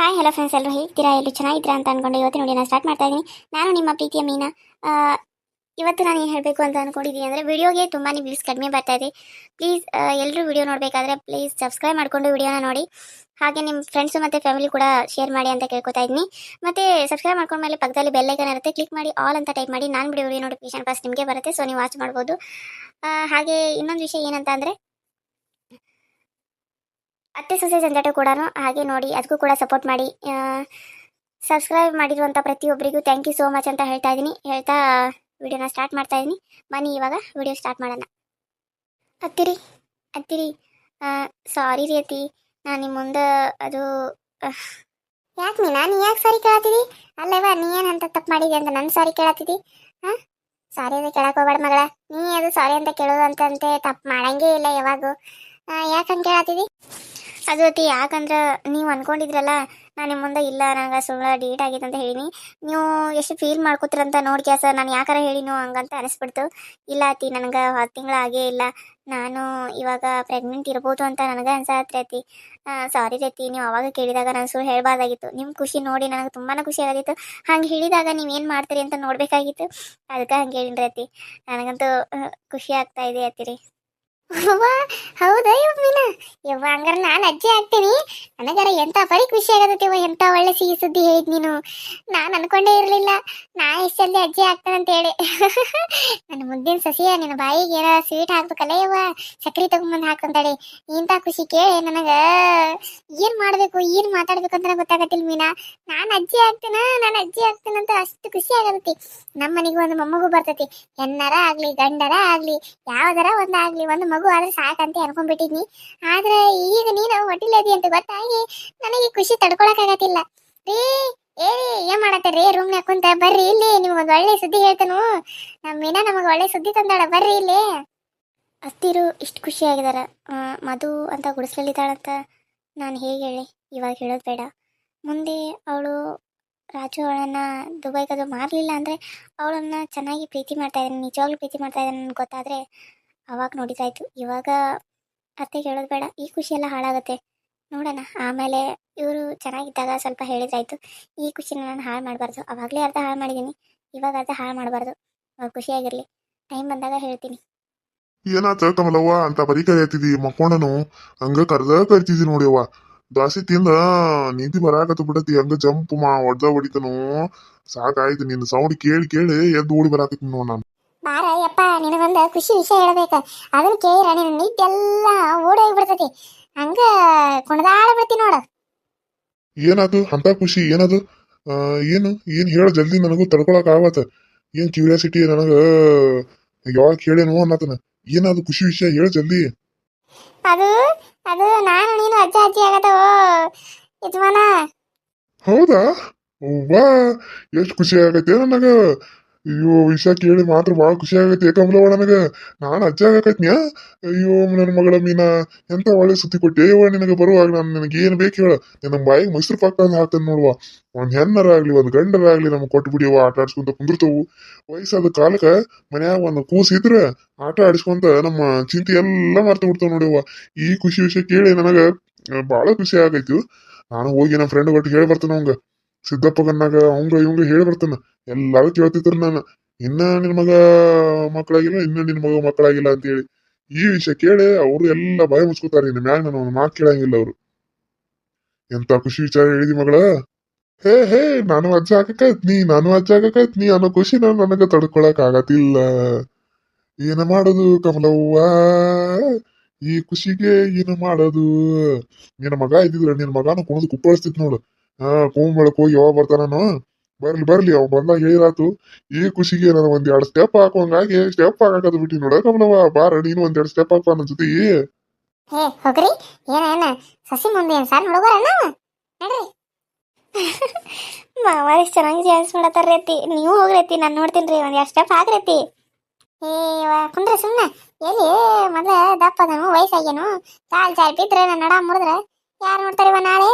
Hi hello friends ಎಲ್ಲರೂ ಹೇಗಿದ್ದೀರಾ? ಎಲ್ಲರೂ ಚೆನ್ನಾಗಿದ್ದೀರಾ ಅಂತ ಅನ್ಕೊಂಡು ಇವತ್ತು ನೋಡಿ ನಾನು ಸ್ಟಾರ್ಟ್ ಮಾಡ್ತಾ ಇದ್ದೀನಿ. ನಾನು ನಿಮ್ಮ ಪ್ರೀತಿಯ ಮೀನಾ. ಇವತ್ತು ನಾನು ಏನು ಹೇಳಬೇಕು ಅಂತ ಅನ್ಕೊಂಡಿದ್ದೀನಿ ಅಂದರೆ ವಿಡಿಯೋಗೆ ತುಂಬಾ ವ್ಯೂಸ್ ಕಡಿಮೆ ಬರ್ತಾ ಇದೆ. ಪ್ಲೀಸ್ ಎಲ್ಲರೂ ವಿಡಿಯೋ ನೋಡಬೇಕಾದ್ರೆ ಪ್ಲೀಸ್ ಸಬ್ಸ್ಕ್ರೈಬ್ ಮಾಡಿಕೊಂಡು ವಿಡಿಯೋನ ನೋಡಿ. ಹಾಗೆ ನಿಮ್ಮ ಫ್ರೆಂಡ್ಸು ಮತ್ತು ಫ್ಯಾಮಿಲಿ ಕೂಡ ಶೇರ್ ಮಾಡಿ ಅಂತ ಕೇಳ್ಕೊತಾ ಇದ್ದೀನಿ. ಮತ್ತು ಸಬ್ಸ್ಕ್ರೈಬ್ ಮಾಡ್ಕೊಂಡ್ಮೇಲೆ ಪಕ್ಕದಲ್ಲಿ ಬೆಲ್ಲೈಕನ್ ಇರುತ್ತೆ. ಕ್ಲಿಕ್ ಮಾಡಿ ಆಲ್ ಅಂತ ಟೈಪ್ ಮಾಡಿ ನಾನು ಬಿಡಿ ವಿಡಿಯೋ ನೋಟಿಫಿಕೇಶನ್ ಫಸ್ಟ್ ನಿಮಗೆ ಬರುತ್ತೆ. ಸೊ ನೀವು ವಾಚ್ ಮಾಡ್ಬೋದು. ಹಾಗೆ ಇನ್ನೊಂದು ವಿಷಯ ಏನಂತ ಅಂದರೆ ಅತ್ತೆ ಸೊಸೆ ಜಂಜಾಟ ಕೂಡ ಹಾಗೆ ನೋಡಿ ಅದಕ್ಕೂ ಕೂಡ ಸಪೋರ್ಟ್ ಮಾಡಿ. ಸಬ್ಸ್ಕ್ರೈಬ್ ಮಾಡಿರುವಂಥ ಪ್ರತಿಯೊಬ್ಬರಿಗೂ ಥ್ಯಾಂಕ್ ಯು ಸೋ ಮಚ್ ಅಂತ ಹೇಳ್ತಾ ಇದ್ದೀನಿ ಹೇಳ್ತಾ ವಿಡಿಯೋನ ಸ್ಟಾರ್ಟ್ ಮಾಡ್ತಾ ಇದ್ದೀನಿ ಬನ್ನಿ ಇವಾಗ ವಿಡಿಯೋ ಸ್ಟಾರ್ಟ್ ಮಾಡೋಣ. ಅತ್ತಿರಿ ಅತ್ತಿರಿ. ಸಾರಿ ರೀ ಅತ್ತಿ. ನಾನು ನಿಮ್ಮ ಮುಂದೆ ಅದು ಯಾಕೆ ನೀ ನಾನು ಯಾಕೆ ಸಾರಿ ಕೇಳತ್ತಿದಿ ಅಲ್ಲವ, ನೀ ಏನು ಅಂತ ತಪ್ಪು ಮಾಡಿದೆ ಅಂತ ನನ್ನ ಸಾರಿ ಕೇಳತ್ತಿದಿ ಹಾಂ? ಸಾರಿ ಅಂತ ಕೇಳಕ್ಕೆ ಹೋಗ್ಬೇಡ ಮಗಳ. ನೀ ಅದು ಸಾರಿ ಅಂತ ಕೇಳೋದು ಅಂತಂತೆ ತಪ್ಪು ಮಾಡಂಗೇ ಇಲ್ಲ ಯಾವಾಗೂ. ಯಾಕಂತ ಕೇಳತ್ತಿದಿ ಅತಿ ಯಾಕಂದ್ರೆ ನೀವು ಅನ್ಕೊಂಡಿದ್ರಲ್ಲ, ನಾನು ಮುಂದೆ ಇಲ್ಲ, ನಂಗೆ ಸುಳ್ಳು ಡೇಟ್ ಆಗೈತೆ ಅಂತ ಹೇಳಿನಿ. ನೀವು ಎಷ್ಟು ಫೀಲ್ ಮಾಡ್ಕೋತೀರಂತ ನೋಡ್ಕ್ಯಾ ಸರ್. ನಾನು ಯಾಕಾರ ಹೇಳಿನೋ ಹಂಗಂತ ಅನಿಸ್ಬಿಡ್ತು. ಇಲ್ಲ ಅತಿ ನನಗೆ ಹತ್ತು ತಿಂಗಳು ಆಗೇ ಇಲ್ಲ. ನಾನು ಇವಾಗ ಪ್ರೆಗ್ನೆಂಟ್ ಇರ್ಬೋದು ಅಂತ ನನಗೆ ಅನ್ಸಾತ್ರಿ ಅತಿ ಸಾರಿ ರೀತಿ ನೀವು ಅವಾಗ ಕೇಳಿದಾಗ ನಾನು ಸುಳ್ಳು ಹೇಳ್ಬಾರ್ದಾಗಿತ್ತು. ನಿಮ್ಮ ಖುಷಿ ನೋಡಿ ನನಗೆ ತುಂಬಾ ಖುಷಿ ಆಗಿತ್ತು ಹಂಗೆ ಹೇಳಿದಾಗ ನೀವು ಏನು ಮಾಡ್ತೀರಿ ಅಂತ ನೋಡಬೇಕಾಗಿತ್ತು. ಅದಕ್ಕೆ ಹಂಗೆ ಹೇಳಿನ ರೀತಿ ನನಗಂತೂ ಖುಷಿ ಆಗ್ತಾ ಇದೆ ಅತ್ತಿರಿ ಅವ್ವ, ಹೌದಾ ಮೀನಾ ಯವ್ವ, ಹಂಗಾರ ನಾನು ಅಜ್ಜಿ ಆಗ್ತೀನಿ. ನನಗರ ಎಂತ ಬರೀ ಖುಷಿ ಆಗತ್ತವ ಎಂತ ಒಳ್ಳೆ ಸಿಹಿ ಸುದ್ದಿ ಹೇಳಿದ್ ನೀನು. ನಾನು ಅನ್ಕೊಂಡೇ ಇರಲಿಲ್ಲ. ನಾ ಇಷ್ಟಲ್ಲಿ ಅಜ್ಜಿ ಆಗ್ತಾನೆ ಅಂತ ಹೇಳಿ. ನನ್ನ ಮುದ್ದಿನ ಸಸಿಯ ನಿನ್ನ ಬಾಯಿಗೆ ಏನೋ ಸ್ವೀಟ್ ಹಾಕ್ಬೇಕಲ್ಲ ಯವ್ವ? ಸಕ್ರಿ ತಗೊಂಬಂದು ಹಾಕೊಂತಾಳೆ. ಇಂಥ ಖುಷಿ ಕೇಳಿ ನನಗ ಏನ್ ಮಾಡ್ಬೇಕು, ಏನ್ ಮಾತಾಡ್ಬೇಕು ಅಂತ ಗೊತ್ತಾಗತ್ತಿಲ್ಲ ಮೀನಾ. ನಾನು ಅಜ್ಜಿ ಆಗ್ತೇನ? ನಾನು ಅಜ್ಜಿ ಆಗ್ತೇನಂತ ಅಷ್ಟು ಖುಷಿ ಆಗತ್ತೆ ನಮ್ಮ ಮನೆಗೆ ಒಂದು ಮೊಮ್ಮಗು ಬರ್ತೈತಿ. ಎನ್ನರ ಆಗ್ಲಿ, ಗಂಡರ ಆಗ್ಲಿ, ಯಾವ್ದಾರ ಒಂದಾಗ್ಲಿ ಒಂದು ಆದ್ರೆ ಸಾಕಂತ ಅನ್ಕೊಂಡ್ಬಿಟ್ಟಿದ್ನಿ. ಆದ್ರೆ ಈಗ ನೀನು ಹೊಟ್ಟಿಲದಿ ಅಂತ ಗೊತ್ತಾಗಿ ನನಗೆ ಖುಷಿ ತಡ್ಕೊಳಕಾಗತ್ತಿಲ್ಲ ರೀ ಏ ಏನ್ ಮಾಡತ್ತೀರಿ ರೂಮ್ ಕುಂತ? ಬರ್ರಿ ಇಲ್ಲಿ ನಿಮ್ಗೊಂದು ಒಳ್ಳೆ ಸುದ್ದಿ ಹೇಳ್ತೇನು. ನಮ್ಮ ಮೀನಾ ನಮಗೆ ಒಳ್ಳೆ ಸುದ್ದಿ ತಂದಾಳ ಬರ್ರಿ ಇಲ್ಲಿ. ಅತ್ತಿರು ಇಷ್ಟು ಖುಷಿ ಆಗಿದಾರ. ಆ, ಮಧು ಅಂತ ಗುಡಿಸ್ಲಲ್ಲಿದ್ದಾಳಂತ ನಾನು ಹೇಗೆ ಹೇಳಿ? ಇವಾಗ ಹೇಳೋದು ಬೇಡ. ಮುಂದೆ ಅವಳು ರಾಜು ಅವಳನ್ನ ದುಬೈಗದು ಮಾರಲಿಲ್ಲ ಅಂದರೆ ಅವಳನ್ನ ಚೆನ್ನಾಗಿ ಪ್ರೀತಿ ಮಾಡ್ತಾ ಇದ್ದಾನೆ ನಿಜವಾಗ್ಲೂ ಪ್ರೀತಿ ಮಾಡ್ತಾ ಇದ್ದಾನೆ ಗೊತ್ತಾದರೆ. ಅವಾಗ ನೋಡಿದ್ರಾಯ್ತು ಇವಾಗ ಅತ್ತೆ ಹೇಳೋದು ಬೇಡ, ಈ ಖುಷಿ ಎಲ್ಲ ಹಾಳಾಗುತ್ತೆ. ನೋಡೋಣ. ಆಮೇಲೆ ಇವರು ಚೆನ್ನಾಗಿದ್ದಾಗ ಸ್ವಲ್ಪ ಹೇಳಿದ್ರಾಯ್ತು ಈ ಖುಷಿನ ನಾನು ಹಾಳು ಮಾಡಬಾರ್ದು. ಅವಾಗಲೇ ಅರ್ಧ ಹಾಳು ಮಾಡಿದ್ದೀನಿ ಇವಾಗ ಅರ್ಧ ಹಾಳು ಮಾಡಬಾರ್ದು. ಅವ್ರು ಖುಷಿಯಾಗಿರಲಿ ಟೈಮ್ ಬಂದಾಗ ಹೇಳ್ತೀನಿ. ಏನಾತ ಕಮಲವ್ವ? ಅಂತ ಬರೀ ಕರಿಯತ್ತಿದಿ ಮಕ್ಕೊಂಡನು. ಹಂಗ ಕರ್ದ ಕರಿತಿದಿ ನೋಡಿಯವ್ವ ದಾಸಿ ತಿಂದ ನೀತಿ ಬರಾಕತ್ತು ಬಿಡತಿ. ಹಂಗ ಜಂಪ್ ಮಾ ಹೊಡ್ದ ಹೊಡಿತನು. ಸಾಕಾಯ್ತು ನಿನ್ನ ಸೌಂಡ್ ಕೇಳಿ ಕೇಳಿ ಎದ್ದು ಓಡಿ ಬರಾಕತ್ತೀನಿ ನಾನು. ನಿನಗೊಂದು ಖುಷಿ ವಿಷಯ ಹೇಳ್ಬೇಕು. ಅದನ್ನ ಕೇಳಿರ ನಿನ್ನ ನಿದ್ದೆಲ್ಲ ಓಡೋಗಿ ಬಿಡ್ತತಿ ಹಂಗ ಕುಣದಾಡ ಬಿಡ್ತಿ ನೋಡ. ಏನದು? ಅಂತ ಖುಷಿ? ಏನದು? ಏನು ಏನು? ಏನ್ ಹೇಳ? ಜಲ್ದಿ ನನಗೂ ತಡ್ಕೊಳಕ್ ಆಗತ್ತ ಏನ್ ಕ್ಯೂರಿಯಾಸಿಟಿ ನನಗ ಯಾವಾಗ ಕೇಳೇನು ಅನ್ನತನ ಏನದು ಖುಷಿ ವಿಷಯ? ಹೇಳ ಜಲ್ದಿ. ಅದು ಅದು ನಾನು ನೀನು ಅಜ್ಜ ಅಜ್ಜಿ ಆಗತ್ತವೋ ಯಜಮಾನ. ಹೌದಾ? ವಾ ಎಷ್ಟು ಖುಷಿ ಆಗತ್ತೆ ನನಗ. ಅಯ್ಯೋ ವಿಷಯ ಕೇಳಿ ಮಾತ್ರ ಭಾಳ ಖುಷಿ ಆಗತ್ತೆ. ಕಮಲವ್ವ ನನಗೆ? ನಾನು ಅಜ್ಜ ಆಗಕತ್ನ್ಯಾ? ಅಯ್ಯೋ ನನ್ನ ಮಗಳ ಮೀನಾ, ಎಂತ ಒಳ್ಳೆ ಸುದ್ದಿ ಕೊಟ್ಟೆ. ಯವ್ವ ನಿನಗ ಬರುವಾಗ ನಾನು ನಿನಗೆ ಏನು ಬೇಕು ಹೇಳ. ನಿನ್ನ ಬಾಯಿಗೆ ಮೈಸೂರು ಪಾಕ ಅಂತ ಹಾಕ್ತಾನೆ ನೋಡುವ. ಒಂದು ಹೆಣ್ಣರಾಗ್ಲಿ, ಒಂದು ಗಂಡರಾಗ್ಲಿ ನಮ್ಗೆ ಕೊಟ್ಟು ಬಿಡಿಯವ ಆಟ ಆಡ್ಸ್ಕೊಂತ ಕುಂದಿರ್ತವು. ವಯಸ್ಸಾದ ಕಾಲಕ್ಕೆ ಮನ್ಯಾಗ ಒಂದು ಕೂಸು ಇದ್ರೆ ಆಟ ಆಡಿಸ್ಕೊಂತ ನಮ್ಮ ಚಿಂತೆ ಎಲ್ಲ ಮರ್ತು ಬಿಡ್ತಾವ ನೋಡಿಯವ್ವ ಈ ಖುಷಿ ವಿಷಯ ಕೇಳಿ ನನಗ ಭಾಳ ಖುಷಿ ಆಗೈತಿ. ನಾನು ಹೋಗಿ ನಮ್ಮ ಫ್ರೆಂಡ್ ಒಟ್ಟು ಹೇಳಿ ಬರ್ತೇನೆ ಅವಂಗ ಸಿದ್ದಪ್ಪಗನ್ನಾಗ ಅವಂಗ ಇವಂಗ ಹೇಳಿ ಬರ್ತಾನ. ಎಲ್ಲಾರು ಕೇಳ್ತಿದ್ರು ನಾನು. ಇನ್ನ ನಿನ್ ಮಗ ಮಕ್ಕಳಾಗಿಲ್ಲ, ಇನ್ನ ನಿನ್ ಮಗ ಮಕ್ಕಳಾಗಿಲ್ಲ ಅಂತೇಳಿ. ಈ ವಿಷಯ ಕೇಳಿ ಅವ್ರು ಎಲ್ಲ ಭಯ ಮುಚ್ಕೋತಾರ. ಇನ್ನು ಮ್ಯಾಗ ನಾನು ಒಂದ್ ಮಾತು ಕೇಳಂಗಿಲ್ಲ ಅವ್ರು. ಎಂತ ಖುಷಿ ವಿಚಾರ ಹೇಳಿದಿ ಮಗಳ? ಹೇ ಹೇ, ನಾನು ಅಜ್ಜ ಹಾಕಕೈತ್ನಿ ನಾನು ಅಜ್ಜ ಹಾಕಕೈತ್ನಿ ಅನ್ನೋ ಖುಷಿ ನಾನು ನನಗ ತಡ್ಕೊಳಕ್ ಆಗತಿಲ್ಲ ಏನ ಮಾಡೋದು ಕಮಲವ್ವ? ಈ ಖುಷಿಗೆ ಏನು ಮಾಡೋದು? ನಿನ್ನ ಮಗ ಇದ್ದಿದ್ರ ನಿನ್ನ ಮಗನ ಕುಣಿದು ಕುಪ್ಪಳಿಸ್ತಿತ್ ನೋಡು. ಹಾ ಕುಂಬಳಕ್ ಹೋಗಿ ಯಾವಾಗ ಬರ್ತಾನೋ ಬರ್ಲಿ ಬರ್ಲಿ ಅವ್ ಬಂದಾಗ ಹೇಳಿರಾತು ಈ ಖುಷಿಗೆ ನಾನು ಒಂದ್ ಎರಡ್ ಸ್ಟೆಪ್ ಹಾಕೋಂಗಾಗಿ ಸ್ಟೆಪ್ ಹಾಕದ್ ಬಿಟ್ಟಿ ನೋಡ, ಕಮಲವ್ವ, ಬಾರ, ನೀನು ಒಂದ್ ಎರಡ್ ಸ್ಟೆಪ್ ಹಾಕ ನನ್ನ ಜೊತೆ. ಹೇ ಹೋಗ್ರಿ. ಸಸಿ ಮುಂದೆ ನಡ್ರಿ. ನೀವು ಹೋಗ್ರೈತಿ ನಾನು ನೋಡ್ತೀನಿ ರೀ ಎರಡು ಸ್ಟೆಪ್ ಹಾಕ್ರೈತಿ ಕುಂದ್ರ ಸುಮ್ಮನೆ ಎಲ್ಲಿ? ಮೊದಲ ದಪ್ಪ ಅದನು, ವಯಸ್ಸಾಗ್ಯನು. ಚಾಲ್ ಬಿದ್ರೆ ನಡ ಮುರಿದ್ರೆ. ಯಾರು ನೋಡ್ತಾರಿವ ನಾಳೆ?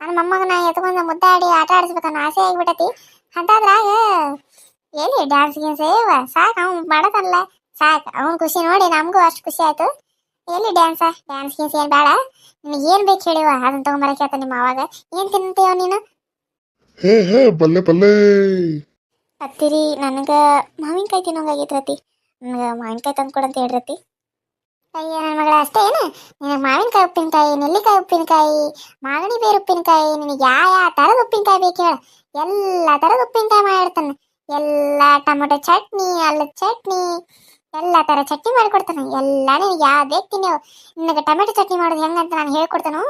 ನನ್ನ ಮೊಮ್ಮಗನ ಎತ್ಕೊಂಡ ಮುದ್ದಾಡಿ ಆಟ ಆಡಿಸ್ಬೇಕನ್ನೋ ಆಸೆ ಆಗಿಬಿಟ್ಟತಿ ಅಂತಾದ್ರಾಗ ಎಲ್ಲಿ ಡ್ಯಾನ್ಸ್ ಗೀನ್ಸ್ ಏವ ಸಾಕು ಅವ್ನು ಮಾಡತಲ್ಲ ಸಾಕು. ಅವ್ನ ಖುಷಿ ನೋಡಿ ನಮಗೂ ಅಷ್ಟು ಖುಷಿ ಆಯ್ತು. ಎಲ್ಲಿ ಡ್ಯಾನ್ಸ ಡ್ಯಾನ್ಸ್ ಗೀನ್ಸ್ ಏನು ಬೇಡ. ನಿನಗೆ ಏನು ಬೇಕು ಹೇಳಿವ ಅದನ್ನ ತೊಗೊಂಬರಕ್ಕೆ ಆತ ನಿಮ್ಮ ಅವಾಗ ಏನು ತಿಂತೀವ ನೀನು? ಹೇ ಹೇ ಬಲ್ಲೆ ಬಲ್ಲೆ ಅತ್ತಿರಿ ನನಗೆ ಮಾವಿನಕಾಯಿ ತಿನ್ನೋಂಗಾಗೈತ್ರತಿ ನನಗೆ ಮಾವಿನಕಾಯಿ ತಂದು ಕೊಡಂತ ಹೇಳ್ರತಿ ಅಯ್ಯ, ನನ್ನ ಮಗಳ ಅಷ್ಟೇ ಏನು? ನಿನಗೆ ಮಾವಿನಕಾಯಿ ಉಪ್ಪಿನಕಾಯಿ, ನೆಲ್ಲಿಕಾಯಿ ಉಪ್ಪಿನಕಾಯಿ, ಮಾಗಣಿ ಬೇರು ಉಪ್ಪಿನಕಾಯಿ, ನಿನಗೆ ಯಾವ ಯಾವ ಥರದ ಉಪ್ಪಿನಕಾಯಿ ಬೇಕು ಹೇಳು. ಎಲ್ಲ ಥರದ ಉಪ್ಪಿನಕಾಯಿ ಮಾಡಿರ್ತಾನೆ. ಎಲ್ಲ ಟೊಮೊಟೊ ಚಟ್ನಿ ಅಲ್ಲದ ಚಟ್ನಿ, ಎಲ್ಲ ಥರ ಚಟ್ನಿ ಮಾಡಿಕೊಡ್ತಾನೆ. ಎಲ್ಲ ನಿನಗೆ ಯಾವ್ದು ಬೇಕು ತಿನ್ನೇವು ನಿನಗೆ ಟೊಮೆಟೊ ಚಟ್ನಿ ಮಾಡೋದು ಹೆಂಗಂತ ನಾನು ಹೇಳ್ಕೊಡ್ತಾನು.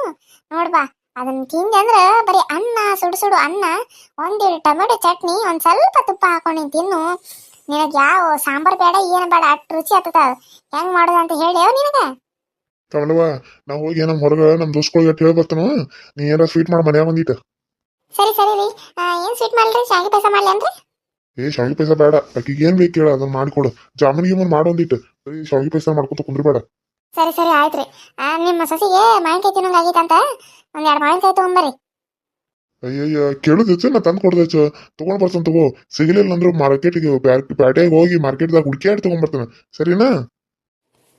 ನೋಡ್ಬಾ ಅದನ್ನ ತಿಂದೆ ಅಂದ್ರೆ ಬರೀ ಅನ್ನ, ಸುಡು ಸುಡು ಅನ್ನ, ಒಂದೆರಡು ಟೊಮೆಟೊ ಚಟ್ನಿ, ಒಂದು ಸ್ವಲ್ಪ ತುಪ್ಪ ಹಾಕೊಂಡು ತಿನ್ನು. ನಿನಗೆ ಯಾವ ಸಾಂಬಾರ್ ಬೇಡ ಏನು ಬೇಡ ಅಟ್ ರುಚಿ ಆಗ್ತದ. ಹೆಂಗ್ ಮಾಡೋದು ಅಂತ ಹೇಳಿ ನಿನಗ. ತಗೊಳ್ಳುವ ನಾ ಹೋಗಿ ನಮ್ಮ ಹೊರಗ ನಮ್ಮ ದೋಸ್ಗಳಿಗೆ ಹೇಳಿ ಬರ್ತಾನು ನೀ ಏನಾರ ಸ್ವೀಟ್ ಮಾಡಿ ಮನ್ಯಾಗ ಬಂದಿತ್ತ ಸರಿ ಸರಿ ರೀ. ಏನು ಸ್ವೀಟ್ ಮಾಡ್ಲಿ ಶಾಂಗಿ ಪಾಯಸ ಮಾಡ್ಲಿ ಅಂದ್ರೆ ಏ ಶಾಂಗಿ ಪಾಯಸ ಬೇಡ. ಅಕ್ಕಿಗೆ ಏನ್ ಬೇಕು ಹೇಳ ಅದನ್ನ ಮಾಡಿಕೊಡು. ಜಾಮೂನ್ ಮಾಡು ಮಾಡೊಂದಿಟ್ಟು ಬರೀ ಶಾವಿಗೆ ಪಾಯಸ ಮಾಡ್ಕೊತ ಕುಂದ್ರಬೇಡ. ಸರಿ ಸರಿ ಆಯ್ತ್ರಿ. ರೀ ನಿಮ್ಮ ಸಸಿಗೆ ಮಾವಿನಕಾಯಿ ತಿನ್ನೋಂಗೆ ಆಗೈತಂತ. ಒಂದು ಎರಡು ಮಾವಿನಕಾಯಿ ತೊಗೊಂಬರ್ರಿ ಅಯ್ಯಯ್ಯ ಕೇಳುದಚ್ಚ ನಾ ತಂದು ಕೊಡ್ದಚ್ಚ ತಗೊಂಡ್ ಬರ್ತಾನೆ ತಗೋ. ಸಿಗಲಿಲ್ಲ ಅಂದ್ರೆ ಮಾರ್ಕೆಟ್ಗೆ ಪ್ಯಾಟೆಗೆ ಹೋಗಿ ಮಾರ್ಕೆಟ್ದಾಗ ಹುಡುಕ್ಯಾಡಿ ತೊಗೊಂಡ್ಬರ್ತಾನೆ ಸರಿನಾ?